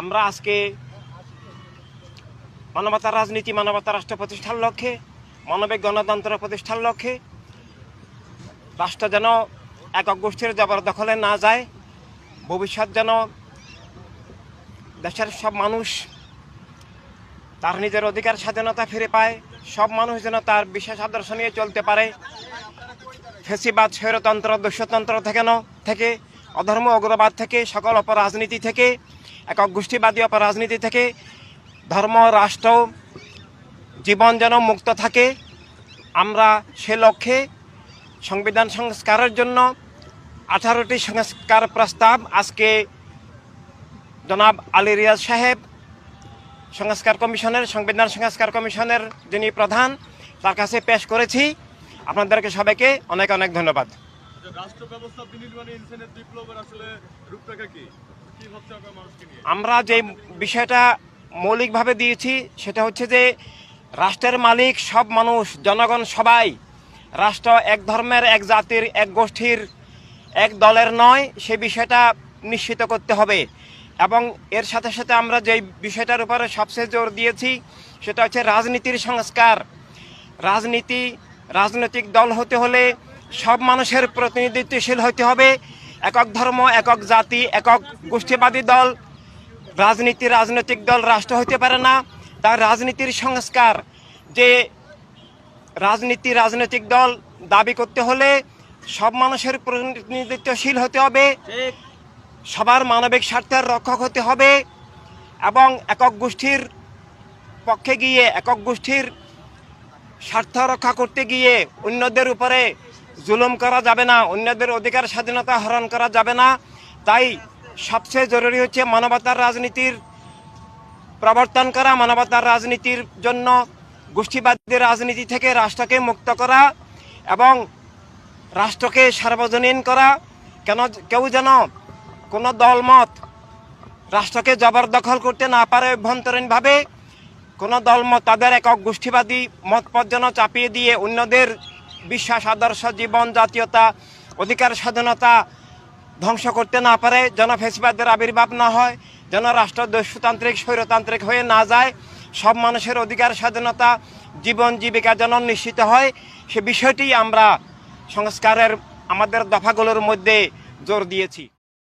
আমরা আজকে মানবতার রাজনীতি মানবতা রাষ্ট্র প্রতিষ্ঠার লক্ষ্যে, মানবিক গণতন্ত্র প্রতিষ্ঠার লক্ষ্যে রাষ্ট্র যেন একক গোষ্ঠীর জবরদখলে না যায়, ভবিষ্যৎ যেন দেশের সব মানুষ তার নিজের অধিকার স্বাধীনতা ফিরে পায়, সব মানুষ যেন তার বিশেষ আদর্শ নিয়ে চলতে পারে। ফেসিবাদ, স্বৈরতন্ত্র দুষ্যতন্ত্র থেকে থেকে, অধর্ম, অগ্রবাদ থেকে, সকল অপরাজনীতি থেকে একক গোষ্ঠীবাদী অপরাজনীতি থেকে ধর্ম, রাষ্ট্র, জীবন যেন মুক্ত থাকে, আমরা সে লক্ষ্যে সংবিধান সংস্কারের জন্য আঠারোটি সংস্কার প্রস্তাব আজকে জনাব আলী রিয়াজ সাহেব, সংস্কার কমিশনের, সংবিধান সংস্কার কমিশনের যিনি প্রধান, তার কাছে পেশ করেছি। আপনাদেরকে সবাইকে অনেক অনেক ধন্যবাদ। রাষ্ট্র ব্যবস্থা বিনির্মাণে বিপ্লবের আসলে রূপরেখা কি? আমরা যে বিষয়টা মৌলিকভাবে দিয়েছি, সেটা হচ্ছে যে রাষ্ট্রের মালিক সব মানুষ, জনগণ সবাই, রাষ্ট্র এক ধর্মের, এক জাতির, এক গোষ্ঠীর, এক দলের নয়, সে বিষয়টা নিশ্চিত করতে হবে। এবং এর সাথে সাথে আমরা যে বিষয়টার উপরে সবচেয়ে জোর দিয়েছি, সেটা হচ্ছে রাজনীতির সংস্কার। রাজনীতি, রাজনৈতিক দল হতে হলে সব মানুষের প্রতিনিধিত্বশীল হতে হবে। একক ধর্ম একক জাতি একক গোষ্ঠীবাদী দল রাজনীতি রাজনৈতিক দল রাষ্ট্র হতে পারে না। তার রাজনীতির সংস্কার যে রাজনীতি রাজনৈতিক দল দাবি করতে হলে সব মানুষের প্রতিনিধিত্বশীল হতে হবে। সবার মানবিক স্বার্থের রক্ষক হতে হবে এবং একক গোষ্ঠীর পক্ষে গিয়ে একক গোষ্ঠীর স্বার্থ রক্ষা করতে গিয়ে অন্যদের উপরে জুলুম করা যাবে না, অন্যদের অধিকার স্বাধীনতা হরণ করা যাবে না। তাই সবচেয়ে জরুরি হচ্ছে মানবতার রাজনীতির প্রবর্তন করা, মানবতার রাজনীতির জন্য গোষ্ঠীবাদী রাজনীতি থেকে রাষ্ট্রকে মুক্ত করা এবং রাষ্ট্রকে সার্বজনীন করা। কেন কেউ যেন কোনো দলমত রাষ্ট্রকে জবরদখল করতে না পারে অভ্যন্তরীণভাবে, কোনো দলমত তাদের একক গোষ্ঠীবাদী মতপথ যেন চাপিয়ে দিয়ে অন্যদের বিশ্বাস, আদর্শ, জীবন, জাতীয়তা, অধিকার, স্বাধীনতা ধ্বংস করতে না পারে যেন ফেসিবাদের আবির্ভাব না হয় যেন রাষ্ট্র দস্যুতান্ত্রিক স্বৈরতান্ত্রিক হয়ে না যায়, সব মানুষের অধিকার, স্বাধীনতা, জীবন, জীবিকা যেন নিশ্চিত হয়। সে বিষয়টি আমরা সংস্কারের, আমাদের দফাগুলোর মধ্যে জোর দিয়েছি।